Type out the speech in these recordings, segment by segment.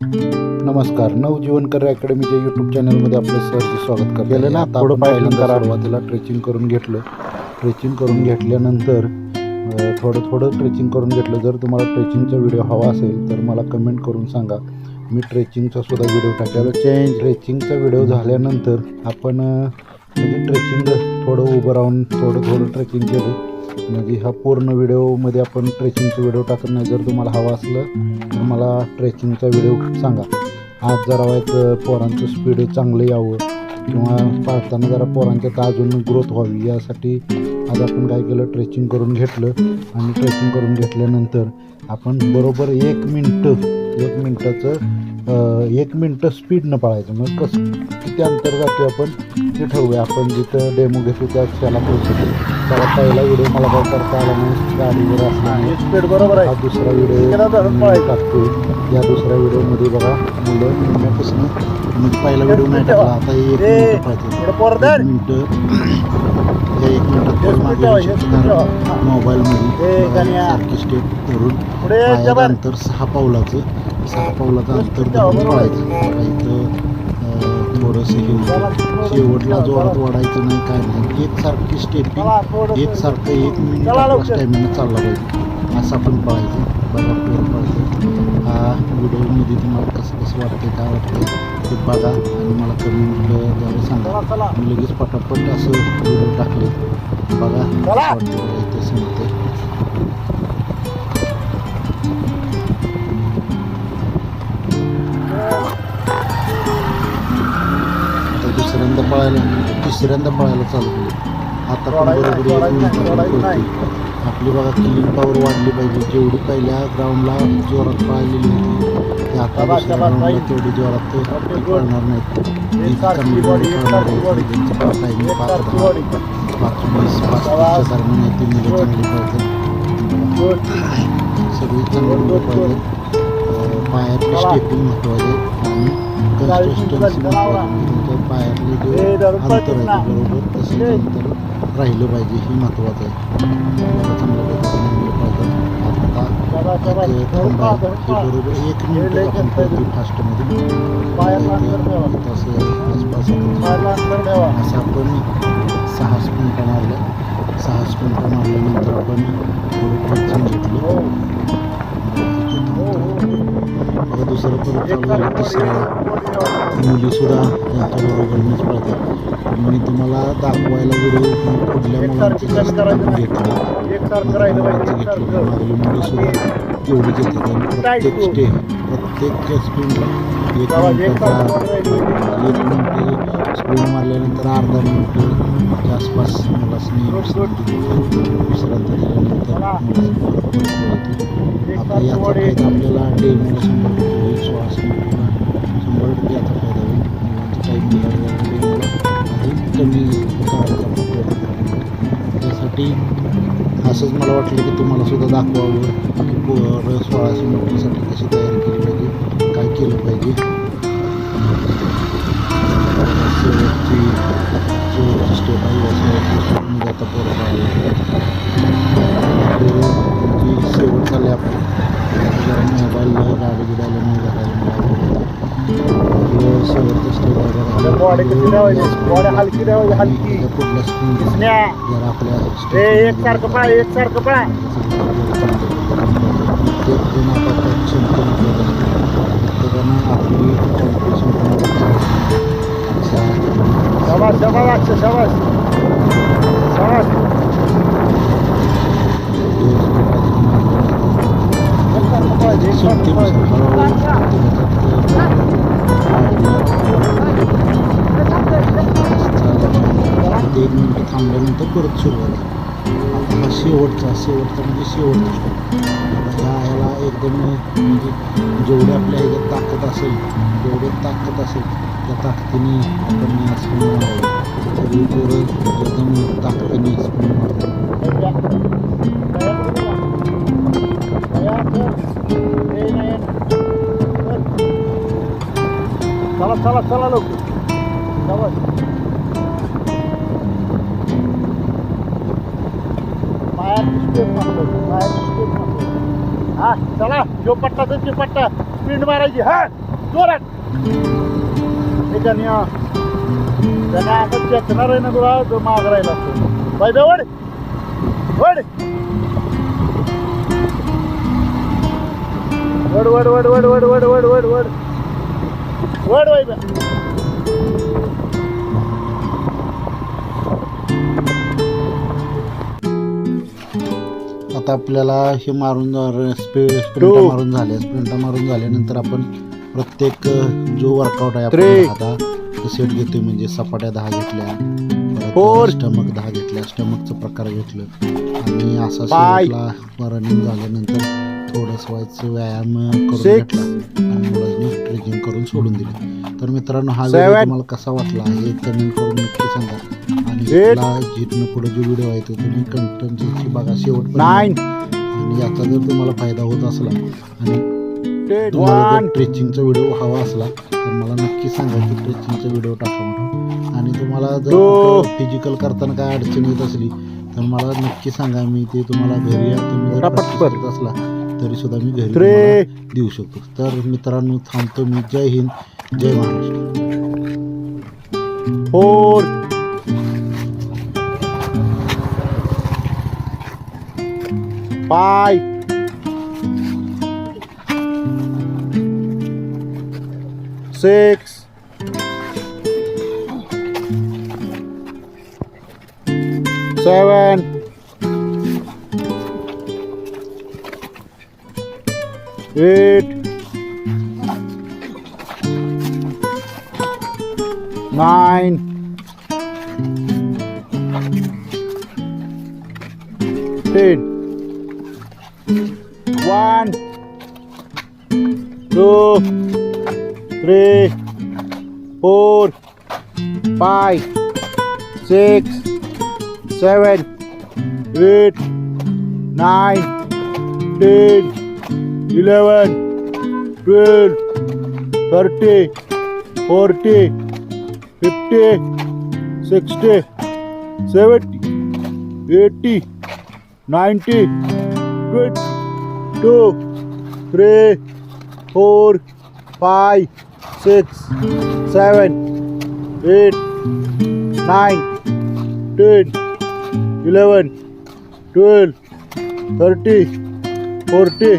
नमस्कार. नवजीवनकर अकॅडमीच्या यूट्यूब चॅनलमध्ये आपलं सहर्ष स्वागत करतो. गेलं ना, आता थोडं पाहिलं करा. सुरुवातीला ट्रेचिंग करून घेतलं. ट्रेचिंग करून घेतल्यानंतर थोडं थोडं ट्रेचिंग करून घेतलं. जर तुम्हाला ट्रेचिंगचा व्हिडिओ हवा असेल तर मला कमेंट करून सांगा. मी ट्रेचिंगचा सुद्धा व्हिडिओ टाकेल चेंज ट्रेचिंगचा व्हिडिओ झाल्यानंतर आपण म्हणजे ट्रेचिंग थोडं उभं राहून थोडं थोडं ट्रेकिंग केलं म्हणजे हा पूर्ण व्हिडिओमध्ये आपण ट्रेकिंगचा व्हिडिओ टाकत नाही. जर तुम्हाला हवा असलं तर मला ट्रेकिंगचा व्हिडिओ सांगा. आज जरा वाईट पोरांचं स्पीड चांगलं यावं किंवा पाळताना जरा पोरांच्यात अजून ग्रोथ व्हावी यासाठी आज आपण काय केलं ट्रेचिंग करून घेतलं. आणि ट्रेचिंग करून घेतल्यानंतर आपण बरोबर एक मिनटं एक मिनटाचं एक मिनटं स्पीडनं पाळायचं. मग कसं किती अंतर जातो आपण? ते ठरवूया आपण जिथं डेमो घेतो त्या क्षणाला पोहोचतो त्याला पहिला व्हिडिओ मला काय करता आला नाही गाडीवर बरोबर हा आहे दुसरा व्हिडिओ. टाकतोय या दुसऱ्या व्हिडिओमध्ये बघा मुलं निम्म्यापासून मी पहिला व्हिडिओ नाही टाकला आता एक मिनिट पाहिजे मिनिट या एक मिनिटात मागे. करणार. मोबाईलमध्ये. सारखी स्टेप धरून. अंतर सहा पावलाचं सहा पावलाचं अंतर धरून. पळायचं इथं थोडंसं हे होतं शेवटला जोरात जरा. वाढायचं नाही काय नाही एकसारखी स्टेपिंग. एकसारखं एक मिनिट आपला. स्टॅमिना चालला पाहिजे असं आपण पळायचं बघा पोर पळायचं हा व्हिडिओमध्ये तुम्हाला कसं कसं वाटतंय काय वाटतंय ते बघा आणि मला कमेंटद्वारे सांगा मी लगेच पटापट असं व्हिडिओ टाकले बघा. वाटतं इथे सांगते दुसऱ्यांदा पळायला तिसऱ्यांदा पळायला चालू केले आता पण बरोबर. आपली बघा किलिंग पॉवर वाढली पाहिजे जेवढी पहिल्या ग्राउंडला जोरात पळालेली होती ते आता दुसऱ्या ग्राउंडला. तेवढी जोरात. पळणार नाहीत चांगली body, पळणार एकसारखी आहेत. body. त्यांचं टायमिंग पाच एकसारखी दहा body. पाच वीस पाच शाबास. तीसच्या दरम्यान आहे ती मुलं Good. चांगली पळतात Good. सगळी चांगली. पळतात पायातली. स्टेपिंग महत्त्वाचे आणि पायातले जे अंतर. आहे ते बरोबर तसं ए. अंतर राहिलं पाहिजे हे महत्वाचं आहे चांगल्या पद्धतीने मुलं. एक आहे. हे. बरोबर एक मिनिट आपण करतो. फास्टमध्ये. तसं आसपास. असं आपण सहा स्पिंटा मारल्या सहा स्पिंटा मारल्यानंतर आपण थोडं घेतलं हो. दुसरं परत तिसरं मुलीसुद्धा त्यांच्याबरोबरच पळतात मी तुम्हाला दाखवायला व्हिडिओ पुढल्या एकसारखी मुलांचे जास्त. घेतले पाहिजे, एकसारखं. मागली मुलीसुद्धा येतात आणि प्रत्येक. स्टे प्रत्येक स्पिनला एक मिनिटाचा. एक मिनिट स्प्रिंट मारल्यानंतर अर्धा मिनिटच्या आसपास मला विश्रांती दिल्यानंतर. आता याचा फायदा आपल्याला डेमोला शंभर टक्के फायदा होईल. कमी प्रयत्न त्यासाठी असंच मला वाटलं की तुम्हाला सुद्धा दाखवावं की पोरं सोळाशे मीटरसाठी कशी तयारी केली पाहिजे काय केलं पाहिजे. शेवटची शेवटची स्टेप आहे. या शेवटची स्टेपमध्ये आता आहे आपल्या body कशी ठेवायची? body हलकी ठेवायची, हलकी. या पुढल्या स्क्रीन दिसण्या. जरा आपल्या ए, एकसारखं पळा, एकसारखं पळा. प्रत्येक जण आपापल्या क्षमतेने खेळत असतो प्रत्येकानं आपली कॉम्पिटिशन शाबास, शाबास, अक्षय, शाबास. शाबास. हा शेवटचा शेवटचा म्हणजे शेवटचा स्टॉप ह्या ह्याला एकदम म्हणजे जेवढी आपल्या ह्याच्यात ताकद असेल जेवढी ताकद असेल त्या ताकदीने आपण स्पिन मारावं सगळी पोरं एकदम ताकदीने स्पिन मारतात चला चला चला लोक हा चला जो पट्टा तो पट्टा स्पीड मारायची हा जोरात हे कन्या चेकणार आहे ना तुला तो माग राहिला बाय बे वड वड वड वड वड वड वड वड वड वड वड वड बाय आता आपल्याला हे मारून स्पे स्प्रिंटा Two. मारून झाल्या स्प्रिंटा मारून झाल्यानंतर आपण प्रत्येक जो वर्कआउट आहे. आपण आता सेट घेतोय म्हणजे सपाट्या दहा घेतल्या स्टमक दहा घेतल्या स्टमकचा प्रकार घेतलं आणि असा रनिंग झाल्यानंतर थोडंसं व्हायचं व्यायाम करून Six. घेतला आणि मुलांनी ट्रेकिंग करून सोडून दिले तर मित्रांनो हा. व्हिडिओ तुम्हाला कसा वाटला हे कमेंट करून नक्की सांगा इथला जिथनं पुढे जो व्हिडिओ आहे तो तुम्ही कंटेंट बघा. शेवट नाईन आणि याचा जर तुम्हाला फायदा होत असला आणि ट्रेचिंगचा व्हिडिओ हवा असला तर मला नक्की सांगा की ट्रेचिंगचा व्हिडिओ टाका म्हणून. आणि तुम्हाला. जर फिजिकल करताना काय अडचण येत असली तर मला नक्की सांगा. मी ते तुम्हाला घरी तुम्ही. करत असला तरी सुद्धा मी घरी देऊ शकतो. तर मित्रांनो थांबतो मी. जय हिंद. जय Maharashtra. Four ไป six. Seven. Eight. Nine. Ten. Two, three, four, five, six, seven, eight, nine, ten, eleven, twelve, thirty, forty. 50, 60, 70, 80, 90, 20, 2, four, five, six, seven, eight, nine, ten, eleven, twelve, thirty, forty,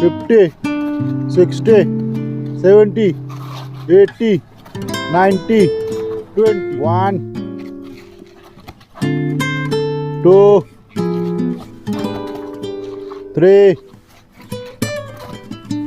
fifty, sixty, seventy, eighty, ninety, twenty, one, two, three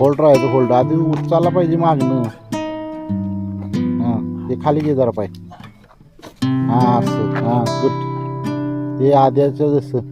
Hold राहायचं hold आधी उचलला पाहिजे मागणं हां ते खाली घे जरा पाहिजे हां असं. हां गुड. ते आद्याचं जसं.